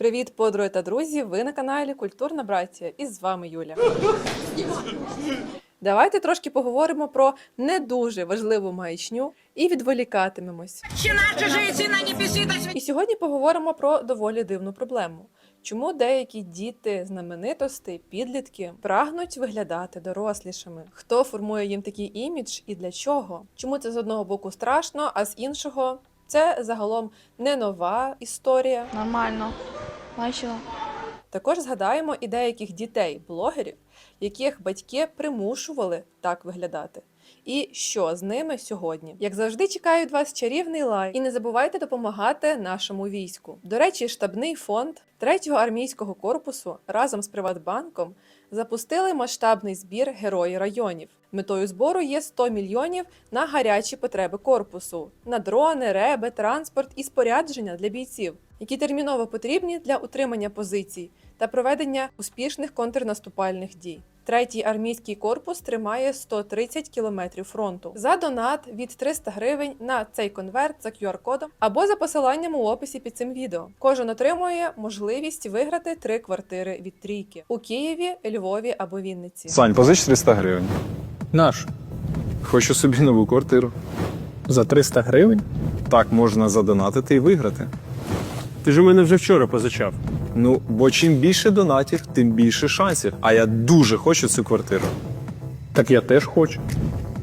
Привіт, подруги та друзі! Ви на каналі Культурна Браття і з вами Юля. Давайте трошки поговоримо про не дуже важливу маячню і відволікатимемось. І сьогодні поговоримо про доволі дивну проблему. Чому деякі діти, знаменитості, підлітки прагнуть виглядати дорослішими? Хто формує їм такий імідж і для чого? Чому це з одного боку страшно, а з іншого це загалом не нова історія. Нормально. Бачила. Також згадаємо і деяких дітей-блогерів, яких батьки примушували так виглядати. І що з ними сьогодні? Як завжди, чекаю від вас чарівний лайк. І не забувайте допомагати нашому війську. До речі, штабний фонд 3-го армійського корпусу разом з Приватбанком запустили масштабний збір герої районів. Метою збору є 100 мільйонів на гарячі потреби корпусу, на дрони, реби, транспорт і спорядження для бійців, які терміново потрібні для утримання позицій та проведення успішних контрнаступальних дій. Третій армійський корпус тримає 130 кілометрів фронту. За донат від 300 гривень на цей конверт за QR-кодом або за посиланням у описі під цим відео. Кожен отримує можливість виграти три квартири від трійки у Києві, Львові або Вінниці. Сань, позич 300 гривень. Наш Хочу собі нову квартиру. за 300 гривень. Так можна задонатити і виграти. Ти ж у мене вже вчора позичав. Ну, бо чим більше донатів, тим більше шансів. А я дуже хочу цю квартиру. Так я теж хочу.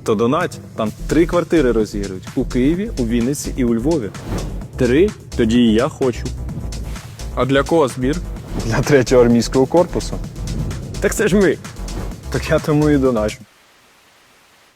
То донать, там три квартири розіграють у Києві, у Вінниці і у Львові. Три, тоді і я хочу. А для кого збір? Для третього армійського корпусу. Так це ж ми. Так я тому і доначу.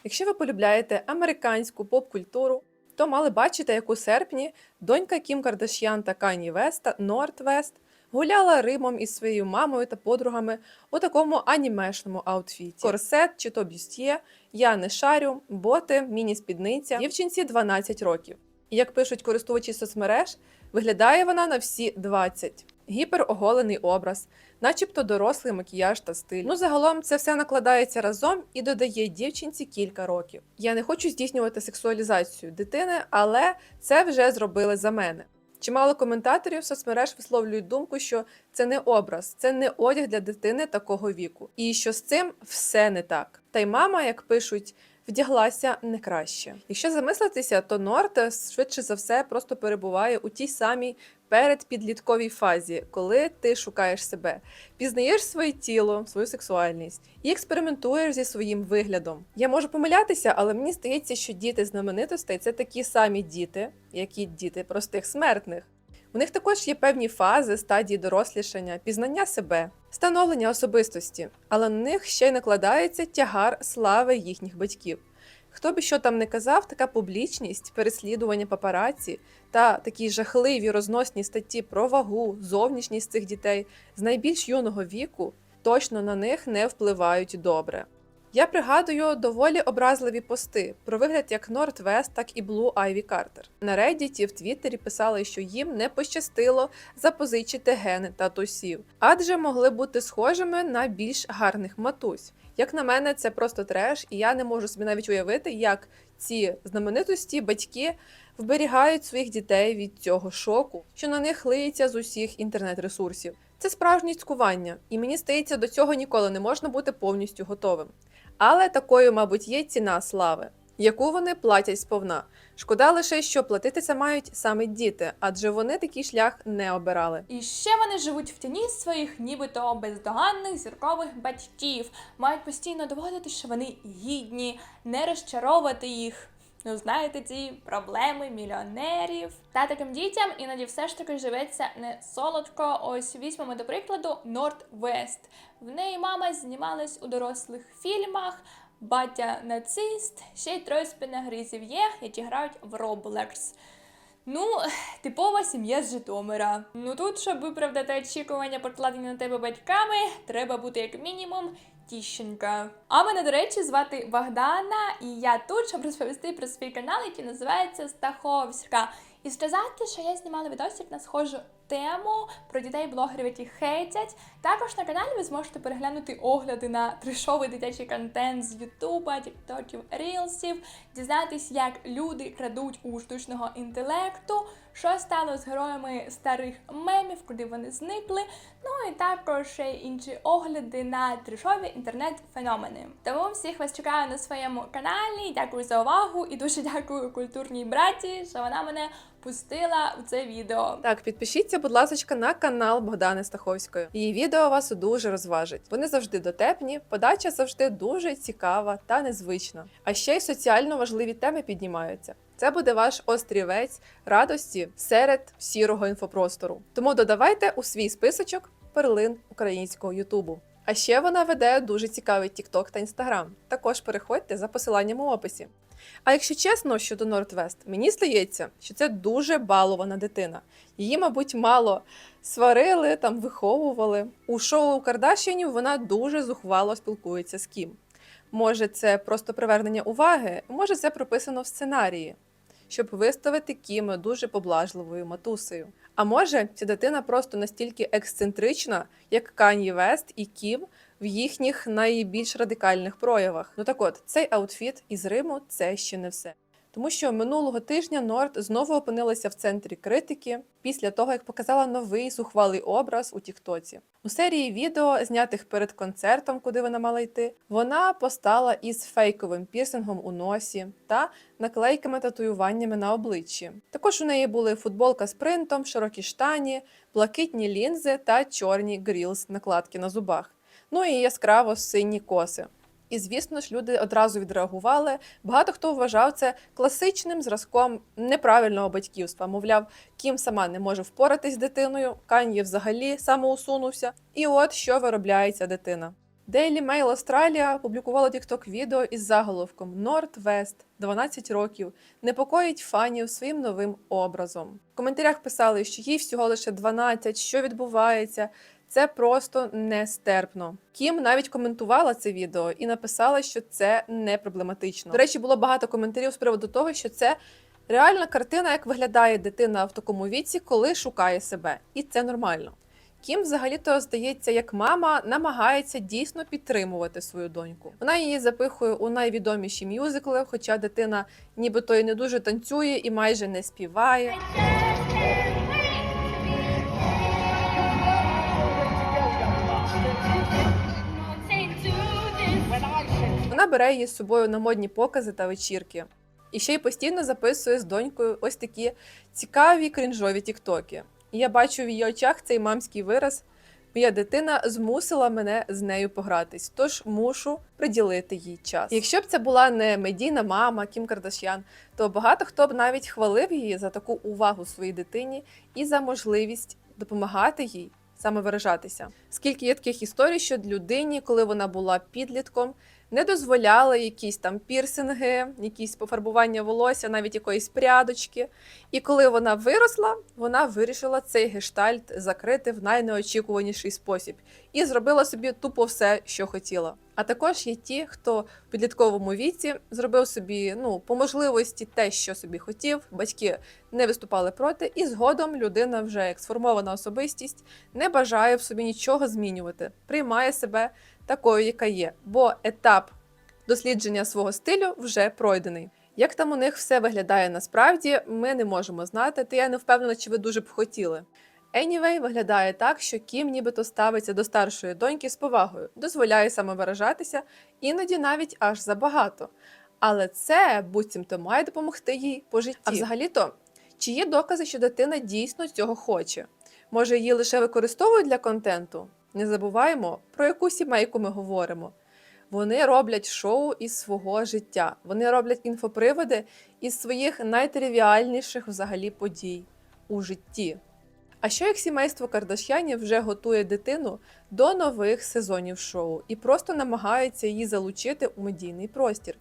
Якщо ви полюбляєте американську поп-культуру, то мали бачити, як у серпні донька Кім Кардаш'ян та Кані Веста Норт Вест гуляла Римом із своєю мамою та подругами у такому анімешному аутфіті. Корсет чи то бюстє, я не шарю, боти, міні-спідниця, дівчинці 12 років. І як пишуть користувачі соцмереж, виглядає вона на всі 20. Гіпероголений образ, начебто дорослий макіяж та стиль. Ну, загалом це все накладається разом і додає дівчинці кілька років. Я не хочу здійснювати сексуалізацію дитини, але це вже зробили за мене. Чимало коментаторів соцмереж висловлюють думку, що це не образ, це не одяг для дитини такого віку, і що з цим все не так. Та й мама, як пишуть, вдяглася не краще. Якщо замислитися, то Норте швидше за все просто перебуває у тій самій передпідлітковій фазі, коли ти шукаєш себе, пізнаєш своє тіло, свою сексуальність і експериментуєш зі своїм виглядом. Я можу помилятися, але мені здається, що діти знаменитостей це такі самі діти, як і діти простих смертних. У них також є певні фази, стадії дорослішання, пізнання себе, становлення особистості, але на них ще й накладається тягар слави їхніх батьків. Хто би що там не казав, така публічність, переслідування папараці та такі жахливі розносні статті про вагу, зовнішність цих дітей з найбільш юного віку точно на них не впливають добре. Я пригадую доволі образливі пости про вигляд як Норд-Вест, так і Блу Айві Картер. На Reddit і в Твіттері писали, що їм не пощастило запозичити гени татусів, адже могли бути схожими на більш гарних матусь. Як на мене, це просто треш, і я не можу собі навіть уявити, як ці знаменитості батьки вберігають своїх дітей від цього шоку, що на них лиється з усіх інтернет-ресурсів. Це справжнє цькування, і мені здається, до цього ніколи не можна бути повністю готовим. Але такою, мабуть, є ціна слави, яку вони платять сповна. Шкода лише, що платити це мають саме діти, адже вони такий шлях не обирали. І ще вони живуть в тіні своїх нібито бездоганних зіркових батьків, мають постійно доводити, що вони гідні, не розчаровувати їх. Ну, знаєте, ці проблеми мільйонерів. Та таким дітям іноді все ж таки живеться не солодко. Ось візьмемо до прикладу Норд Вест. В неї мама знімалась у дорослих фільмах. Батя нацист, ще й троє спиногризів є, які грають в Roblox. Ну, типова сім'я з Житомира. Ну тут, щоб виправдати очікування, покладені на тебе батьками, треба бути як мінімум Тіщенка. А мене, до речі, звати Богдана, і я тут, щоб розповісти про свій канал, який називається Стаховська. І сказати, що я знімала відосик на схожу тему про дітей-блогерів, які хейтять. Також на каналі ви зможете переглянути огляди на трешовий дитячий контент з Ютуба, Тіктоків, Рілсів, дізнатись, як люди крадуть у штучного інтелекту. Що стало з героями старих мемів, куди вони зникли. Ну і також ще інші огляди на трешові інтернет-феномени. Тому всіх вас чекаю на своєму каналі. Дякую за увагу і дуже дякую культурній браті, що вона мене пустила у це відео. Так, підпишіться, будь ласка, на канал Богдани Стаховської. Її відео вас дуже розважить. Вони завжди дотепні, подача завжди дуже цікава та незвична. А ще й соціально важливі теми піднімаються. Це буде ваш острівець радості серед сірого інфопростору. Тому додавайте у свій списочок перлин українського Ютубу. А ще вона веде дуже цікавий TikTok та Instagram. Також переходьте за посиланням у описі. А якщо чесно щодо Нортвест, мені здається, що це дуже балована дитина. Її, мабуть, мало сварили, там виховували. У шоу Кардашінів вона дуже зухвало спілкується з Кім. Може, це просто привернення уваги, може, це прописано в сценарії, щоб виставити Кім дуже поблажливою матусею. А може, ця дитина просто настільки ексцентрична, як Кані Вест і Кім в їхніх найбільш радикальних проявах. Ну так от, цей аутфіт із Риму це ще не все. Тому що минулого тижня Норд знову опинилася в центрі критики після того, як показала новий зухвалий образ у Тіктоці. У серії відео, знятих перед концертом, куди вона мала йти, вона постала із фейковим пірсингом у носі та наклейками татуюваннями на обличчі. Також у неї були футболка з принтом, широкі штані, блакитні лінзи та чорні грілс накладки на зубах. Ну і яскраво сині коси. І звісно ж, люди одразу відреагували. Багато хто вважав це класичним зразком неправильного батьківства. Мовляв, Кім сама не може впоратись з дитиною, Кан'є взагалі самоусунувся. І от що виробляє ця дитина. Daily Mail Australia публікувала TikTok відео із заголовком North-West 12 років непокоїть фанів своїм новим образом. В коментарях писали, що їй всього лише 12, що відбувається. Це просто нестерпно. Кім навіть коментувала це відео і написала, що це не проблематично. До речі, було багато коментарів з приводу того, що це реальна картина, як виглядає дитина в такому віці, коли шукає себе, і це нормально. Кім взагалі-то здається, як мама намагається дійсно підтримувати свою доньку. Вона її запихує у найвідоміші мюзикли, хоча дитина нібито й не дуже танцює і майже не співає. Вона бере її з собою на модні покази та вечірки. І ще й постійно записує з донькою ось такі цікаві крінжові тіктоки. І я бачу в її очах цей мамський вираз. Моя дитина змусила мене з нею погратись, тож мушу приділити їй час. Якщо б це була не медійна мама Кім Кардашян, то багато хто б навіть хвалив її за таку увагу своїй дитині і за можливість допомагати їй самовиражатися. Скільки є таких історій, що людині, коли вона була підлітком, не дозволяли якісь там пірсинги, якісь пофарбування волосся, навіть якоїсь прядочки. І коли вона виросла, вона вирішила цей гештальт закрити в найнеочікуваніший спосіб і зробила собі тупо все, що хотіла. А також є ті, хто в підлітковому віці зробив собі ну по можливості те, що собі хотів. Батьки не виступали проти, і згодом людина, вже як сформована особистість, не бажає в собі нічого змінювати, приймає себе такою, яка є, бо етап дослідження свого стилю вже пройдений. Як там у них все виглядає насправді, ми не можемо знати, та я не впевнена, чи ви дуже б хотіли. Anyway, виглядає так, що Кім нібито ставиться до старшої доньки з повагою, дозволяє самовиражатися, іноді навіть аж забагато. Але це буцімто має допомогти їй по житті. А взагалі-то, чи є докази, що дитина дійсно цього хоче? Може, її лише використовують для контенту? Не забуваємо, про яку сімейку ми говоримо. Вони роблять шоу із свого життя. Вони роблять інфоприводи із своїх найтривіальніших взагалі подій у житті. А що як сімейство Кардашянів вже готує дитину до нових сезонів шоу і просто намагається її залучити у медійний простір,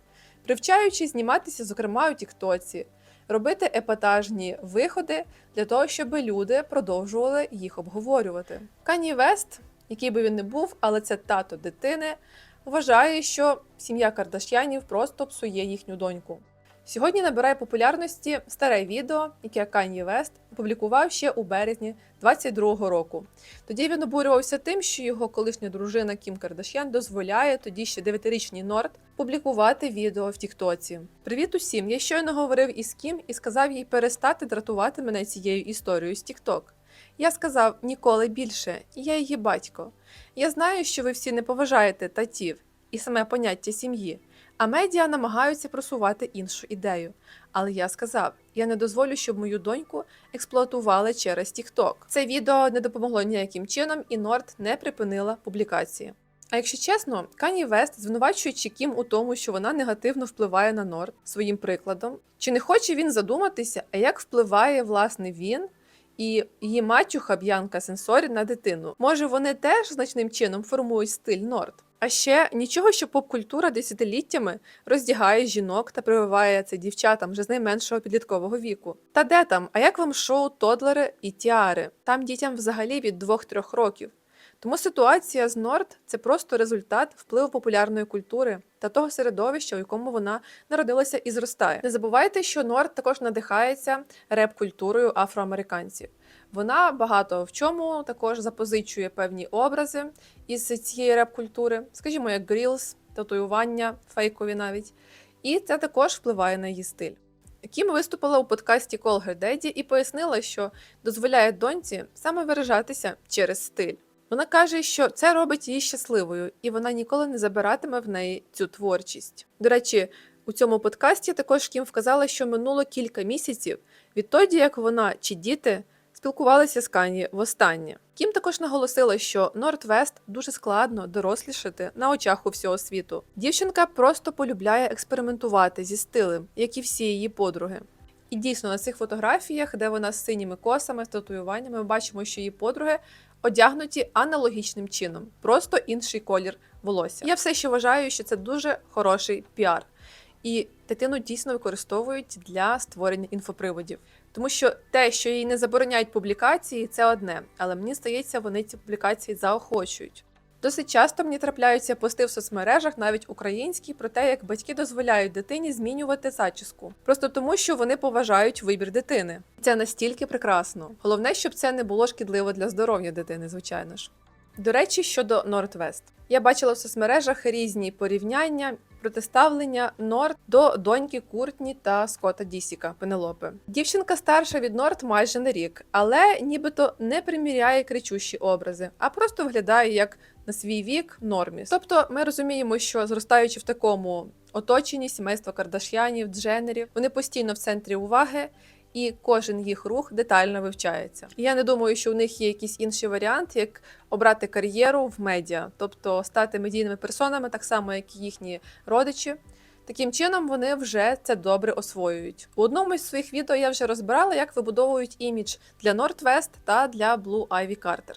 привчаючи зніматися, зокрема у Тіктоці, робити епатажні виходи для того, щоб люди продовжували їх обговорювати. Кані Вест, який би він не був, але це тато дитини, вважає, що сім'я Кардашянів просто псує їхню доньку. Сьогодні набирає популярності старе відео, яке Кан'є Вест опублікував ще у березні 22-го року. Тоді він обурювався тим, що його колишня дружина Кім Кардашян дозволяє тоді ще 9-річній Норд публікувати відео в Тіктоці. Привіт усім! Я щойно говорив із Кім і сказав їй перестати дратувати мене цією історією з Тікток. Я сказав ніколи більше, я її батько. Я знаю, що ви всі не поважаєте татів і саме поняття сім'ї. А медіа намагаються просувати іншу ідею. Але я сказав: я не дозволю, щоб мою доньку експлуатували через TikTok. Це відео не допомогло ніяким чином, і Норд не припинила публікації. А якщо чесно, Кані Вест, звинувачуючи Кім у тому, що вона негативно впливає на Норд своїм прикладом, чи не хоче він задуматися, а як впливає власне він і її матюха Б'янка Сенсорі на дитину? Може, вони теж значним чином формують стиль Норд? А ще нічого, що поп-культура десятиліттями роздягає жінок та прививає це дівчатам вже з найменшого підліткового віку. Та де там? А як вам шоу Тодлери і Тіари? Там дітям взагалі від 2-3 років. Тому ситуація з Норд це просто результат впливу популярної культури та того середовища, у якому вона народилася і зростає. Не забувайте, що Норд також надихається реп-культурою афроамериканців. Вона багато в чому також запозичує певні образи із цієї реп-культури, скажімо, як грілс, татуювання, фейкові навіть. І це також впливає на її стиль. Кім виступила у подкасті Call Her Daddy і пояснила, що дозволяє доньці саме виражатися через стиль. Вона каже, що це робить її щасливою, і вона ніколи не забиратиме в неї цю творчість. До речі, у цьому подкасті також Кім вказала, що минуло кілька місяців відтоді, як вона чи діти спілкувалися з Кані востаннє. Кім також наголосила, що Нордвест дуже складно дорослішати на очах у всього світу. Дівчинка просто полюбляє експериментувати зі стилем, як і всі її подруги. І дійсно на цих фотографіях, де вона з синіми косами, з татуюваннями, ми бачимо, що її подруги одягнуті аналогічним чином, просто інший колір волосся. Я все ще вважаю, що це дуже хороший піар. І дитину дійсно використовують для створення інфоприводів. Тому що те, що їй не забороняють публікації, це одне, але мені здається, вони ці публікації заохочують. Досить часто мені трапляються пости в соцмережах, навіть українські, про те, як батьки дозволяють дитині змінювати зачіску, просто тому, що вони поважають вибір дитини. Це настільки прекрасно. Головне, щоб це не було шкідливо для здоров'я дитини, звичайно ж. До речі, щодо Нордвест. Я бачила в соцмережах різні порівняння, протиставлення Норд до доньки Куртні та Скотта Дісіка Пенелопи. Дівчинка старша від Норд майже на рік, але нібито не приміряє кричущі образи, а просто виглядає як на свій вік норміс. Тобто ми розуміємо, що зростаючи в такому оточенні сімейства Кардаш'янів, Дженерів, вони постійно в центрі уваги. І кожен їх рух детально вивчається. Я не думаю, що у них є якийсь інший варіант, як обрати кар'єру в медіа, тобто стати медійними персонами, так само як і їхні родичі. Таким чином вони вже це добре освоюють. У одному із своїх відео я вже розбирала, як вибудовують імідж для Northwest та для Blue Ivy Carter.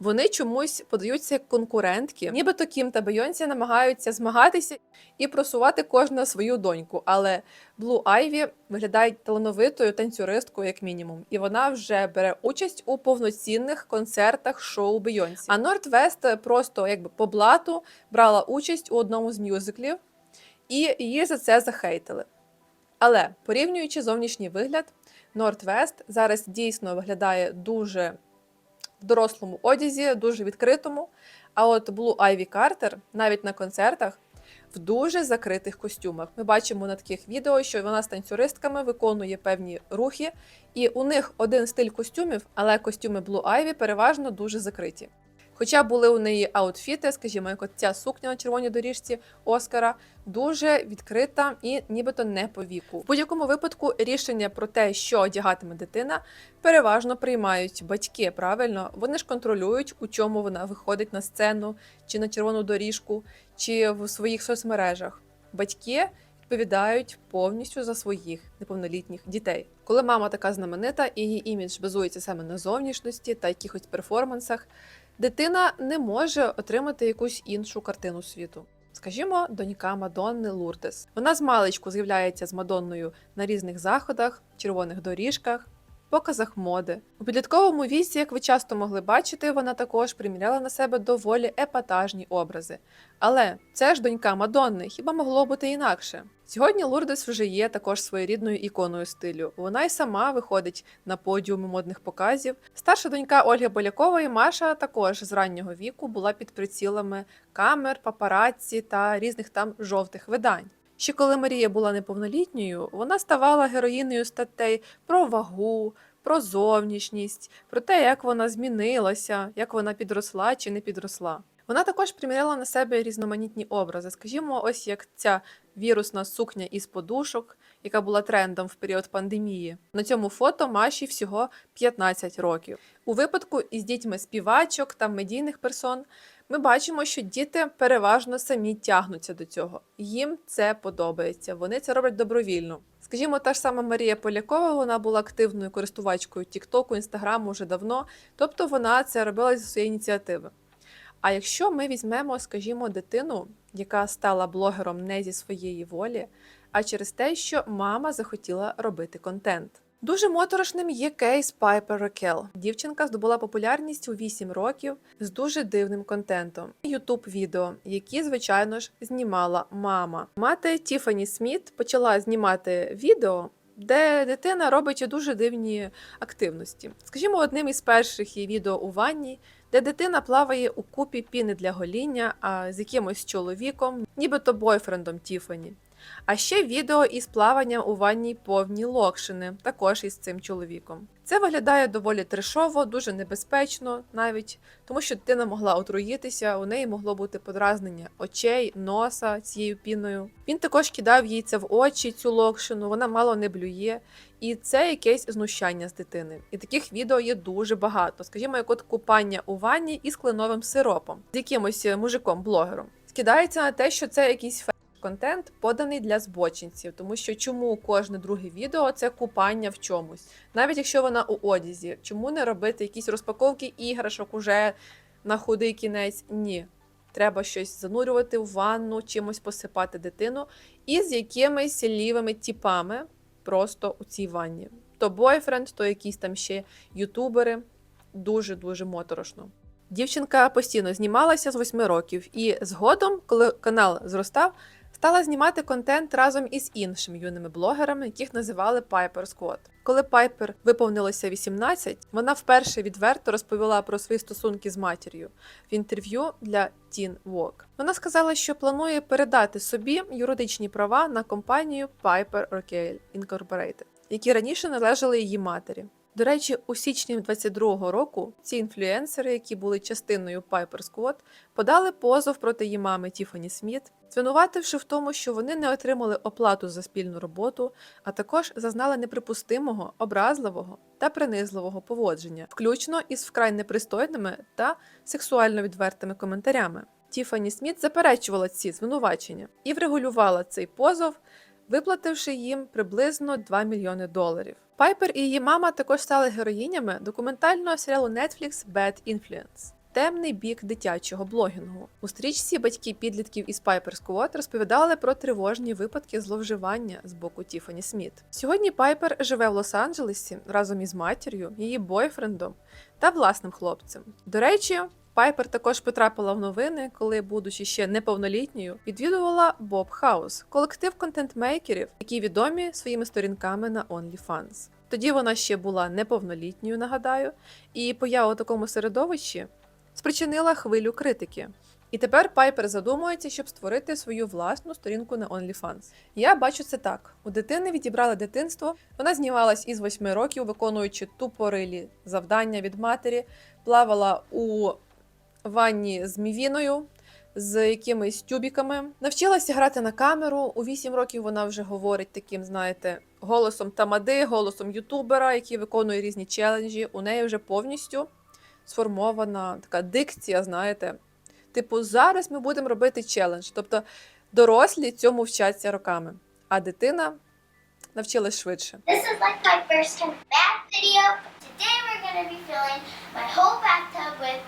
Вони чомусь подаються як конкурентки, нібито Кім та Бейонсі намагаються змагатися і просувати кожна свою доньку. Але Blue Ivy виглядає талановитою танцюристкою, як мінімум, і вона вже бере участь у повноцінних концертах шоу Бейонсі. А Northwest просто якби по блату брала участь у одному з мюзиклів, і її за це захейтили. Але порівнюючи зовнішній вигляд, Northwest зараз дійсно виглядає дуже дорослому одязі, дуже відкритому. А от Blue Айві Картер навіть на концертах в дуже закритих костюмах. Ми бачимо на таких відео, що вона з танцюристками виконує певні рухи, і у них один стиль костюмів, але костюми Blue Ivy переважно дуже закриті. Хоча були у неї аутфіти, скажімо, як ця сукня на червоній доріжці Оскара, дуже відкрита і нібито не по віку. В будь-якому випадку рішення про те, що одягатиме дитина, переважно приймають батьки. Правильно, вони ж контролюють, у чому вона виходить на сцену, чи на червону доріжку, чи в своїх соцмережах. Батьки відповідають повністю за своїх неповнолітніх дітей. Коли мама така знаменита і її імідж базується саме на зовнішності та якихось перформансах, дитина не може отримати якусь іншу картину світу. Скажімо, донька Мадонни Лурдес. Вона з маличку з'являється з Мадонною на різних заходах, червоних доріжках. Показах моди. У підлітковому віці, як ви часто могли бачити, вона також приміряла на себе доволі епатажні образи. Але це ж донька Мадонни, хіба могло бути інакше? Сьогодні Лурдес вже є також своєрідною іконою стилю. Вона й сама виходить на подіуми модних показів. Старша донька Ольги Полякової Маша також з раннього віку була під прицілами камер, папараці та різних там жовтих видань. Ще коли Марія була неповнолітньою, вона ставала героїнею статей про вагу, про зовнішність, про те, як вона змінилася, як вона підросла чи не підросла. Вона також приміряла на себе різноманітні образи. Скажімо, ось як ця вірусна сукня із подушок, яка була трендом в період пандемії. На цьому фото Маші всього 15 років. У випадку із дітьми співачок та медійних персон ми бачимо, що діти переважно самі тягнуться до цього. Їм це подобається. Вони це роблять добровільно. Скажімо, та ж сама Марія Полякова, вона була активною користувачкою Тіктоку, Інстаграму вже давно, тобто вона це робила зі своєї ініціативи. А якщо ми візьмемо, скажімо, дитину, яка стала блогером не зі своєї волі, а через те, що мама захотіла робити контент. Дуже моторошним є кейс Пайпер Ракел. Дівчинка здобула популярність у 8 років з дуже дивним контентом. Ютуб відео, які, звичайно ж, знімала мама. Мати Тіфані Сміт почала знімати відео. Де дитина робить дуже дивні активності. Скажімо, одним із перших є відео у ванні, де дитина плаває у купі піни для гоління а з якимось чоловіком, нібито бойфрендом Тіфані. А ще відео із плаванням у ванній повні локшини, також із цим чоловіком. Це виглядає доволі трешово, дуже небезпечно навіть, тому що дитина могла отруїтися, у неї могло бути подразнення очей, носа цією піною. Він також кидав їй це в очі, цю локшину, вона мало не блює. І це якесь знущання з дитини. І таких відео є дуже багато. Скажімо, як от купання у ванні із кленовим сиропом, з якимось мужиком-блогером. Скидається на те, що це якийсь фейк контент поданий для збочинців, тому що чому кожне друге відео це купання в чомусь, навіть якщо вона у одязі, чому не робити якісь розпаковки іграшок уже на худий кінець? Ні. Треба щось занурювати в ванну, чимось посипати дитину і з якимись лівими тіпами просто у цій ванні. То бойфренд, то якісь там ще ютубери. Дуже дуже моторошно. Дівчинка постійно знімалася з 8 років, і згодом, коли канал зростав, стала знімати контент разом із іншими юними блогерами, яких називали Piper Squad. Коли Пайпер виповнилося 18, вона вперше відверто розповіла про свої стосунки з матір'ю в інтерв'ю для Teen Vogue. Вона сказала, що планує передати собі юридичні права на компанію Piper Rockale Incorporated, які раніше належали її матері. До речі, у січні 22-го року ці інфлюенсери, які були частиною Piper Squad, подали позов проти її мами Тіфані Сміт, звинувативши в тому, що вони не отримали оплату за спільну роботу, а також зазнали неприпустимого, образливого та принизливого поводження, включно із вкрай непристойними та сексуально відвертими коментарями. Тіфані Сміт заперечувала ці звинувачення і врегулювала цей позов, виплативши їм приблизно 2 мільйони доларів. Пайпер і її мама також стали героїнями документального серіалу Netflix Bad Influence. Темний бік дитячого блогінгу. У стрічці батьки підлітків із Piper Squad розповідали про тривожні випадки зловживання з боку Тіфані Сміт. Сьогодні Пайпер живе в Лос-Анджелесі разом із матір'ю, її бойфрендом та власним хлопцем. До речі, Пайпер також потрапила в новини, коли, будучи ще неповнолітньою, відвідувала Bob House – колектив контент-мейкерів, які відомі своїми сторінками на OnlyFans. Тоді вона ще була неповнолітньою, нагадаю, і поява у такому середовищі спричинила хвилю критики. І тепер Пайпер задумується, щоб створити свою власну сторінку на OnlyFans. Я бачу це так: у дитини відібрали дитинство. Вона знімалась із 8 років, виконуючи тупорилі завдання від матері, плавала у ванні з мівіною, з якимись тюбіками. Навчилася грати на камеру. У 8 років вона вже говорить таким, знаєте, голосом тамади, голосом ютубера, який виконує різні челенджі. У неї вже повністю сформована така дикція, знаєте. Типу, зараз ми будемо робити челендж. Тобто дорослі цьому вчаться роками, а дитина навчилась швидше. This is like my first bath video. Today we're going be filling my whole bathtub with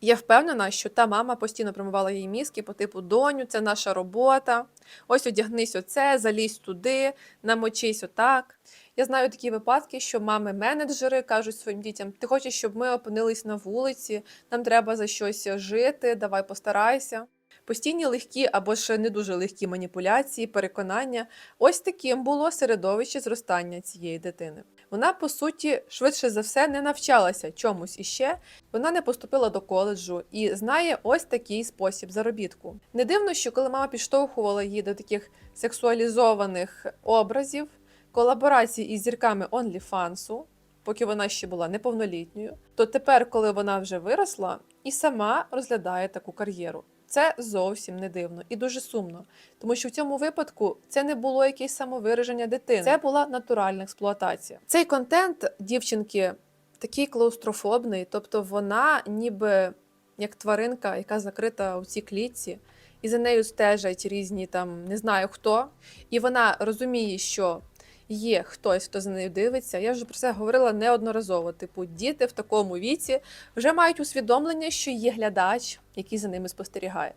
Я впевнена, що та мама постійно промивала їй мізки по типу доню, це наша робота. Ось одягнись оце, залізь туди, намочись отак. Я знаю такі випадки, що мами-менеджери кажуть своїм дітям: ти хочеш, щоб ми опинились на вулиці, нам треба за щось жити, давай постарайся. Постійні легкі або ж не дуже легкі маніпуляції, переконання. Ось таким було середовище зростання цієї дитини. Вона, по суті, швидше за все не навчалася чомусь іще, вона не поступила до коледжу і знає ось такий спосіб заробітку. Не дивно, що коли мама підштовхувала її до таких сексуалізованих образів, колаборацій із зірками OnlyFans, поки вона ще була неповнолітньою, то тепер, коли вона вже виросла, і сама розглядає таку кар'єру. Це зовсім не дивно і дуже сумно, тому що в цьому випадку це не було якесь самовираження дитини, це була натуральна експлуатація. Цей контент дівчинки такий клаустрофобний, тобто вона ніби як тваринка, яка закрита у цій клітці, і за нею стежать різні там не знаю хто, і вона розуміє, що є хтось, хто за нею дивиться. Я вже про це говорила неодноразово. Типу, діти в такому віці вже мають усвідомлення, що є глядач, який за ними спостерігає.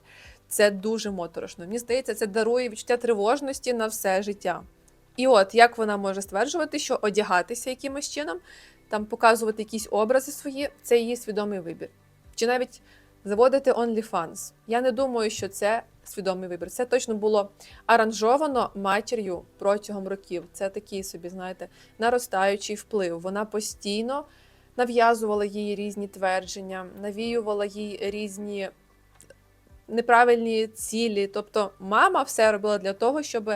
Це дуже моторошно. Мені здається, це дарує відчуття тривожності на все життя. І от як вона може стверджувати, що одягатися якимось чином, там показувати якісь образи свої, це її свідомий вибір. Чи навіть заводити OnlyFans. Я не думаю, що це свідомий вибір. Це точно було аранжовано матір'ю протягом років. Це такий собі, знаєте, наростаючий вплив. Вона постійно нав'язувала їй різні твердження, навіювала їй різні неправильні цілі. Тобто, мама все робила для того, щоб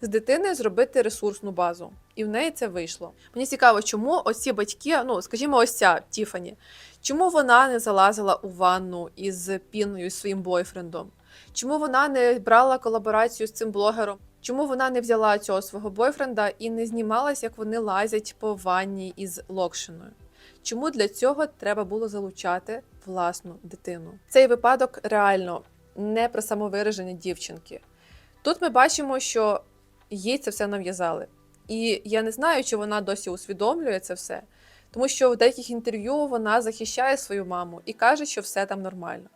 з дитини зробити ресурсну базу. І в неї це вийшло. Мені цікаво, чому оці батьки, ну скажімо, ось ця Тіфані, чому вона не залазила у ванну із піною з своїм бойфрендом? Чому вона не брала колаборацію з цим блогером? Чому вона не взяла цього свого бойфренда і не знімалась, як вони лазять по ванні із локшиною? Чому для цього треба було залучати власну дитину? Цей випадок реально не про самовираження дівчинки. Тут ми бачимо, що їй це все нав'язали. І я не знаю, чи вона досі усвідомлює це все, тому що в деяких інтерв'ю вона захищає свою маму і каже, що все там нормально.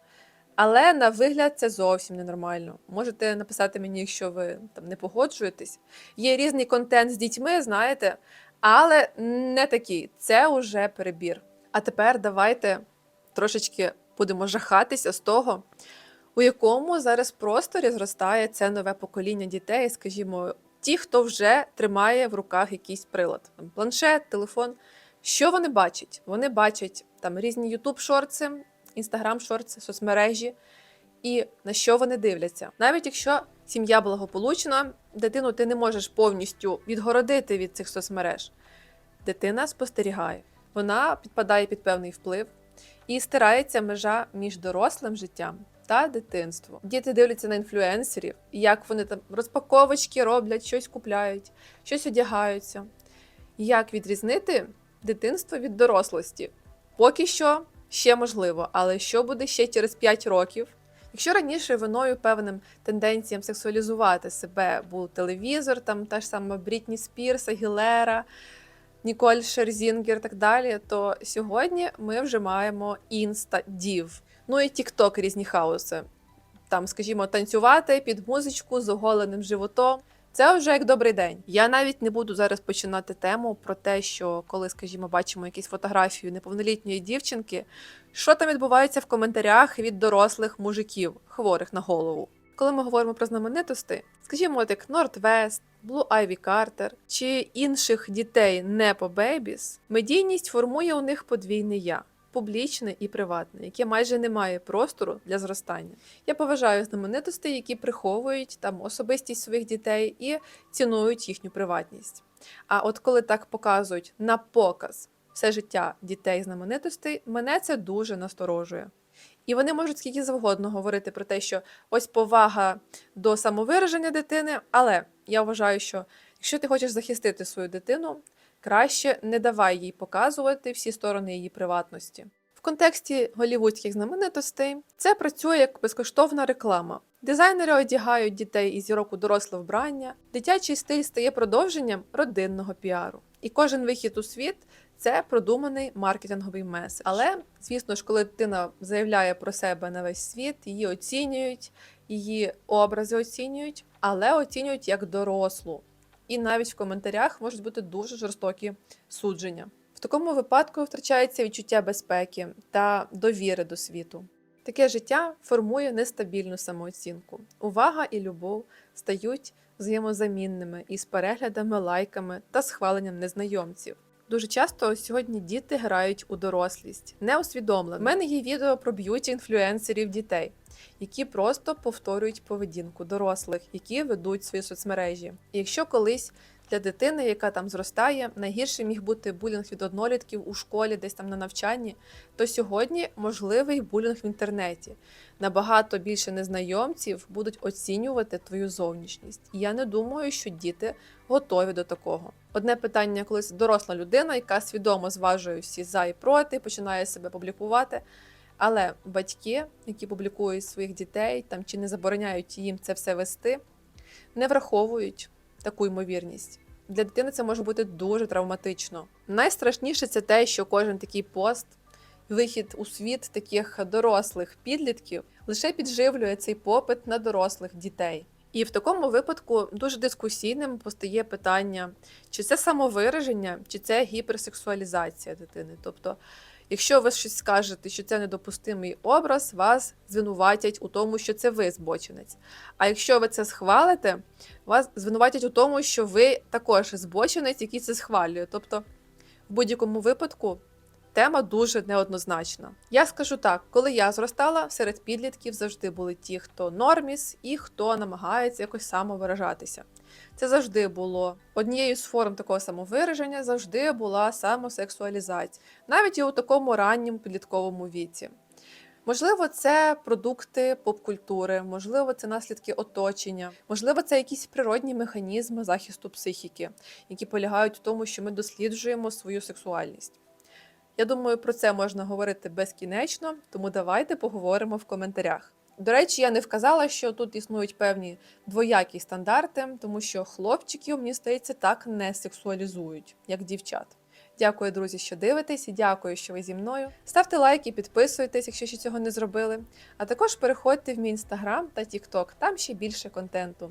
Але на вигляд це зовсім ненормально. Можете написати мені, якщо ви там не погоджуєтесь. Є різний контент з дітьми, знаєте, але не такий. Це уже перебір. А тепер давайте трошечки будемо жахатися з того, у якому зараз просторі зростає це нове покоління дітей, скажімо, ті, хто вже тримає в руках якийсь прилад, там планшет, телефон. Що вони бачать? Вони бачать там різні YouTube Instagram шорти, соцмережі. І на що вони дивляться? Навіть якщо сім'я благополучна, дитину ти не можеш повністю відгородити від цих соцмереж. Дитина спостерігає, вона підпадає під певний вплив і стирається межа між дорослим життям та дитинством. Діти дивляться на інфлюенсерів, як вони там розпаковочки роблять, щось купляють, щось одягаються. Як відрізнити дитинство від дорослості? Поки що ще можливо, але що буде ще через 5 років? Якщо раніше виною певним тенденціям сексуалізувати себе був телевізор, там та ж сама Брітні Спірс, Агілера, Ніколь Шерзінгер так далі, то сьогодні ми вже маємо інста-дів. Ну і тікток різні хаоси. Там, скажімо, танцювати під музичку з оголеним животом. Це вже як добрий день. Я навіть не буду зараз починати тему про те, що коли, скажімо, бачимо якісь фотографію неповнолітньої дівчинки, що там відбувається в коментарях від дорослих мужиків, хворих на голову. Коли ми говоримо про знаменитості, скажімо, от як Нортвест, Блу Айві Картер чи інших дітей не по бейбіс, медійність формує у них подвійне я. Публічне і приватне, яке майже не має простору для зростання. Я поважаю знаменитостей, які приховують там особистість своїх дітей і цінують їхню приватність. А от коли так показують на показ все життя дітей знаменитостей, мене це дуже насторожує. І вони можуть скільки завгодно говорити про те, що ось повага до самовираження дитини, але я вважаю, що якщо ти хочеш захистити свою дитину, краще не давай їй показувати всі сторони її приватності. В контексті голівудських знаменитостей це працює як безкоштовна реклама. Дизайнери одягають дітей із зірок у доросле вбрання, дитячий стиль стає продовженням родинного піару. І кожен вихід у світ Це продуманий маркетинговий меседж. Але, звісно ж, коли дитина заявляє про себе на весь світ, її оцінюють, її образи оцінюють, але оцінюють як дорослу. І навіть в коментарях можуть бути дуже жорстокі судження. В такому випадку втрачається відчуття безпеки та довіри до світу. Таке життя формує нестабільну самооцінку. Увага і любов стають взаємозамінними із переглядами, лайками та схваленням незнайомців. Дуже часто сьогодні діти грають у дорослість, неусвідомлено. У мене є відео про б'юті інфлюенсерів дітей, які просто повторюють поведінку дорослих, які ведуть свої соцмережі. І якщо колись для дитини, яка там зростає, найгірше міг бути булінг від однолітків у школі, десь там на навчанні, то сьогодні можливий булінг в інтернеті. Набагато більше незнайомців будуть оцінювати твою зовнішність. І я не думаю, що діти готові до такого. Одне питання, колись доросла людина, яка свідомо зважує всі за і проти, починає себе публікувати. Але батьки, які публікують своїх дітей там чи не забороняють їм це все вести, не враховують таку ймовірність. Для дитини це може бути дуже травматично. Найстрашніше це те, що кожен такий пост, вихід у світ таких дорослих підлітків лише підживлює цей попит на дорослих дітей. І в такому випадку дуже дискусійним постає питання, чи це самовираження, чи це гіперсексуалізація дитини. Тобто, якщо ви щось скажете, що це недопустимий образ, вас звинуватять у тому, що це ви збочинець. А якщо ви це схвалите, вас звинуватять у тому, що ви також збочинець, який це схвалює. Тобто, в будь-якому випадку тема дуже неоднозначна. Я скажу так: коли я зростала, серед підлітків завжди були ті, хто норміс і хто намагається якось самовиражатися. Це завжди було однією з форм такого самовираження, завжди була самосексуалізація, навіть і у такому ранньому підлітковому віці. Можливо, це продукти поп-культури, можливо, це наслідки оточення, можливо, це якісь природні механізми захисту психіки, які полягають в тому, що ми досліджуємо свою сексуальність. Я думаю, про це можна говорити безкінечно, тому давайте поговоримо в коментарях. До речі, я не вказала, що тут існують певні двоякі стандарти, тому що хлопчиків, мені здається, так не сексуалізують, як дівчат. Дякую, друзі, що дивитесь, і дякую, що ви зі мною. Ставте лайки, підписуйтесь, якщо ще цього не зробили. А також переходьте в мій інстаграм та тікток, там ще більше контенту.